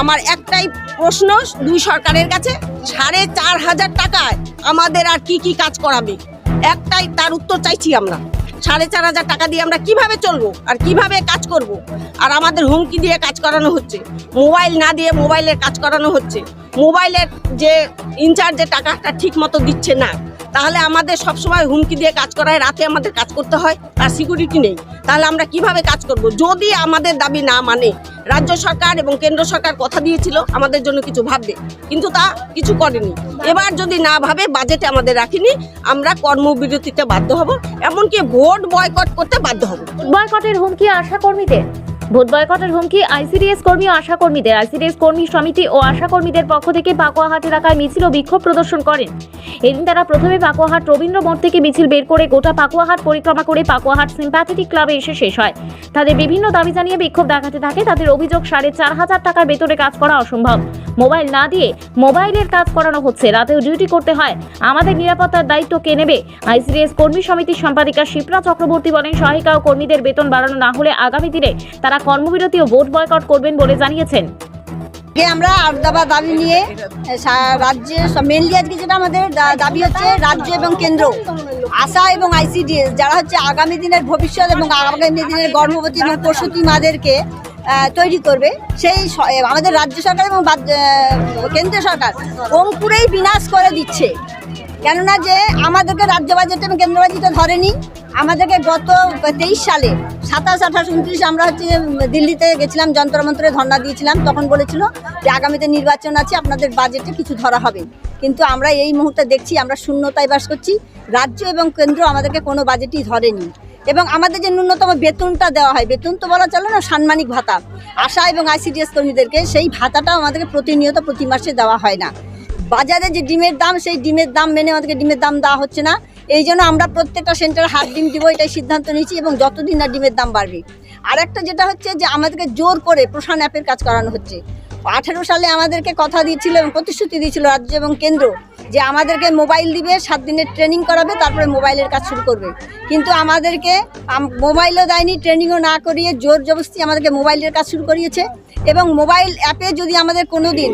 আমার একটাই প্রশ্ন, দুই সরকারের কাছে, সাড়ে চার হাজার টাকায় আমাদের আর কি কি কাজ করাবে? একটাই তার উত্তর চাইছি আমরা। সাড়ে চার হাজার টাকা দিয়ে আমরা কীভাবে চলবো আর কীভাবে কাজ করব? আর আমাদের হুমকি দিয়ে কাজ করানো হচ্ছে। মোবাইল না দিয়ে মোবাইলের কাজ করানো হচ্ছে। মোবাইলের যে ইনচার্জের টাকাটা ঠিক মতো দিচ্ছে না। তাহলে আমাদের সবসময় হুমকি দিয়ে কাজ করায়, রাতে আমাদের কাজ করতে হয় তার সিকিউরিটি নেই। তাহলে আমরা কীভাবে কাজ করব? যদি আমাদের দাবি না মানে রাজ্য সরকার এবং কেন্দ্র সরকার কথা দিয়েছিল, আমাদের জন্য কিছু ভাববে, কিন্তু তা কিছু করেনি। এবার যদি না ভাবে বাজেটে আমাদের রাখিনি, আমরা কর্মবিরতিতে বাধ্য হব, এমনকি ভোট বয়কট করতে বাধ্য হব। বয়কটের হুমকি আশা কর্মীদের ভোট বয়কটের হুমকি আইসিডিএস কর্মী ও আশা কর্মীদের আইসিডিএস কর্মী সমিতি ও আশা কর্মীদের পক্ষ থেকে পাকুয়াহাট এলাকায় মিছিল ও বিক্ষোভ প্রদর্শন করেন। এদিন তারা প্রথমে পাকুয়াহাট রবীন্দ্র মোড় থেকে মিছিল বের করে গোটা পাকুয়াহাট পরিক্রমা করে পাকুয়াহাট সিম্প্যাথেটিক ক্লাবে এসে শেষ হয়। তাদের বিভিন্ন দাবি জানিয়ে বিক্ষোভ দেখাতে থাকে। তাদের অভিযোগ, সাড়ে চার হাজার টাকার বেতনে কাজ করা অসম্ভব। মোবাইল না দিয়ে মোবাইলের কাজ করানো হচ্ছে। রাতেও ডিউটি করতে হয়। আমাদের নিরাপত্তার দায়িত্ব কে নেবে? আইসিডিএস কর্মী সমিতির সম্পাদিকা শিপ্রা চক্রবর্তী বলেন, সহায়িকা ও কর্মীদের বেতন বাড়ানো না হলে আগামী দিনে তারা কর্মবিরতি ও ভোট বয়কট করবেন বলে জানিয়েছেন। আমরা আট দফা দাবি নিয়ে রাজ্যে মেনলি আজকে যেটা আমাদের দাবি হচ্ছে রাজ্য এবং কেন্দ্র। আশা এবং আইসিডিএস যারা হচ্ছে আগামী দিনের ভবিষ্যৎ এবং আগামী দিনের গর্ভবতী এবং প্রসূতি মাদেরকে তৈরি করবে, সেই আমাদের রাজ্য সরকার এবং কেন্দ্রীয় সরকার অঙ্কুরেই বিনাশ করে দিচ্ছে। কেননা যে আমাদেরকে রাজ্য বাজেট এবং কেন্দ্র বাজেটে ধরেনি, আমাদেরকে গত তেইশ সালে, সাতাশ, আঠাশ, উনত্রিশ আমরা হচ্ছে দিল্লিতে গেছিলাম যন্ত্রমন্ত্রে ধর্ণা দিয়েছিলাম, তখন বলেছিল যে আগামীতে নির্বাচন আছে, আপনাদের বাজেটে কিছু ধরা হবে। কিন্তু আমরা এই মুহূর্তে দেখছি, আমরা শূন্যতায় বাস করছি, রাজ্য এবং কেন্দ্র আমাদেরকে কোনো বাজেটই ধরেনি। এবং আমাদের যে ন্যূনতম বেতনটা দেওয়া হয়, বেতন তো বলা চলে না, সাম্মানিক ভাতা। আশা এবং আইসিডিএস কর্মীদেরকে সেই ভাতাটাও আমাদেরকে প্রতিনিয়ত প্রতি মাসে দেওয়া হয় না। বাজারে যে ডিমের দাম, সেই ডিমের দাম মেনে আমাদেরকে ডিমের দাম দেওয়া হচ্ছে না। এই জন্য আমরা প্রত্যেকটা সেন্টারে হাফ ডিম দিব, এটাই সিদ্ধান্ত নিয়েছি এবং যতদিন না ডিমের দাম বাড়বে। আর একটা যেটা হচ্ছে যে, আমাদেরকে জোর করে প্রশান অ্যাপের কাজ করানো হচ্ছে। আঠেরো সালে আমাদেরকে কথা দিয়েছিল এবং প্রতিশ্রুতি দিয়েছিল রাজ্য এবং কেন্দ্র যে আমাদেরকে মোবাইল দিবে, সাত দিনের ট্রেনিং করাবে, তারপরে মোবাইলের কাজ শুরু করবে। কিন্তু আমাদেরকে মোবাইলও দেয়নি ট্রেনিংও না করিয়ে জোর জবস্তি আমাদেরকে মোবাইলের কাজ শুরু করিয়েছে। এবং মোবাইল অ্যাপে যদি আমাদের কোনো দিন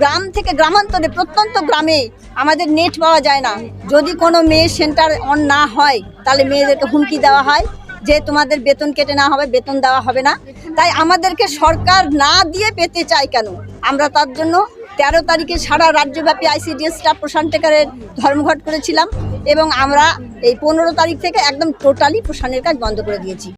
গ্রাম থেকে গ্রামান্তরে, প্রত্যন্ত গ্রামে আমাদের নেট পাওয়া যায় না, যদি কোনো মেয়ে সেন্টার অন না হয়, তাহলে মেয়েদেরকে হুমকি দেওয়া হয়, যে তোমাদের বেতন কেটে না হবে, বেতন দেওয়া হবে না। তাই আমাদেরকে সরকার না দিয়ে পেতে চায় কেন? আমরা তার জন্য তেরো তারিখে সারা রাজ্যব্যাপী আইসিডিএস স্টাফ প্রশান্ত টেকারের ধর্মঘট করেছিলাম এবং আমরা এই পনেরো তারিখ থেকে একদম টোটালি প্রশানের কাজ বন্ধ করে দিয়েছি।